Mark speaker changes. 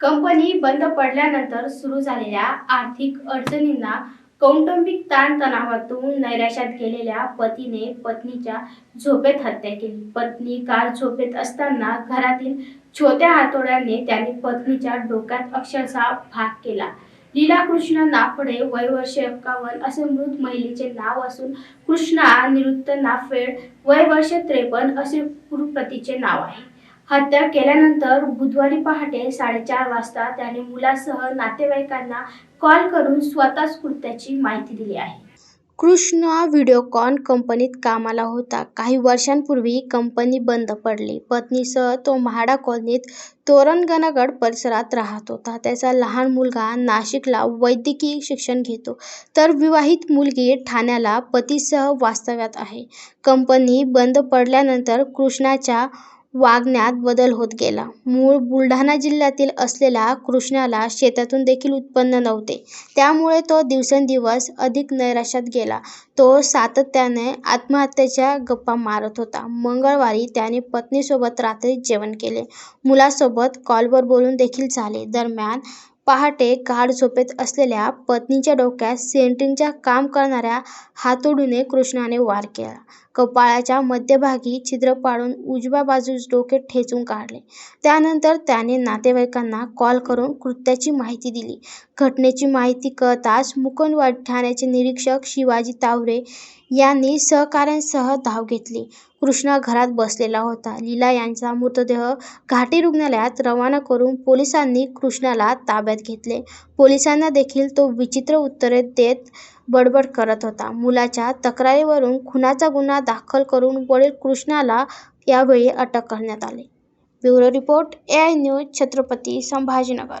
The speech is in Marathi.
Speaker 1: कंपनी बंद पडल्यानंतर सुरू झालेल्या आर्थिक अडचणींना कौटुंबिक ताणतणावातून नैराश्यात गेलेल्या पतीने पत्नीच्या झोपेत हत्या केली. पत्नी कार झोपेत असताना घरातील छोट्या हातोड्याने त्याने पत्नीच्या डोक्यात अक्षरशः भाग केला. लीला कृष्ण नाफडे वय वर्ष एक्कावन्न असे मृत महिलेचे नाव असून कृष्णा निरुत्त नाफेड वय वर्ष त्रेपन्न असे कुरुपतीचे नाव आहे. हत्या केल्यानंतर बुधवारी पहाटे साडेचार वाजता त्याने मुलासह नातेवाईकांना कॉल करून स्वतःच कृत्याची माहिती दिली आहे. कृष्णा व्हिडिओकॉन कंपनीत कामाला होता. काही वर्षांपूर्वी कंपनी बंद पडली. पत्नीसह तो म्हाडा कॉलनीत तोरणगणगड परिसरात राहत होता. त्याचा लहान मुलगा नाशिकला वैद्यकीय शिक्षण घेतो. तर विवाहित मुलगी ठाण्याला पतीसह वास्तव्यात आहे. कंपनी बंद पडल्यानंतर कृष्णाच्या वागण्यात बदल होत गेला. मूळ बुलढाणा जिल्ह्यातील असलेल्या कृष्णाला शेतातून देखील उत्पन्न नव्हते. त्यामुळे तो दिवसेंदिवस अधिक नैराश्यात गेला. तो सातत्याने आत्महत्येच्या गप्पा मारत होता. मंगळवारी त्याने पत्नीसोबत रात्री जेवण केले. मुलासोबत कॉलवर बोलून देखील झाले. दरम्यान पहाटे गाढ झोपेत असलेल्या पत्नीच्या डोक्यात सेंट्रिंगच्या काम करणाऱ्या हातोडीने कृष्णाने वार केला. कपाळाच्या मध्यभागी छिद्र पाडून उजव्या बाजूस डोके ठेचून काढले. त्यानंतर त्याने नातेवाईकांना कॉल करून कृत्याची माहिती दिली. घटनेची माहिती कळताच मुकुंदवाडी ठाण्याचे निरीक्षक शिवाजी तावरे यांनी सहकाऱ्यांसह धाव घेतली. कृष्णा घरात बसलेला होता. लीला यांचा मृतदेह घाटी रुग्णालयात रवाना करून पोलिसांनी कृष्णाला ताब्यात घेतले. पोलिसांना देखील तो विचित्र उत्तरे देत बडबड करत होता. मुलाच्या तक्रारीवरून खुनाचा गुन्हा दाखल करून वडील कृष्णाला यावेळी अटक करण्यात आली. Bureau report AI news Chhatrapati Sambhajinagar.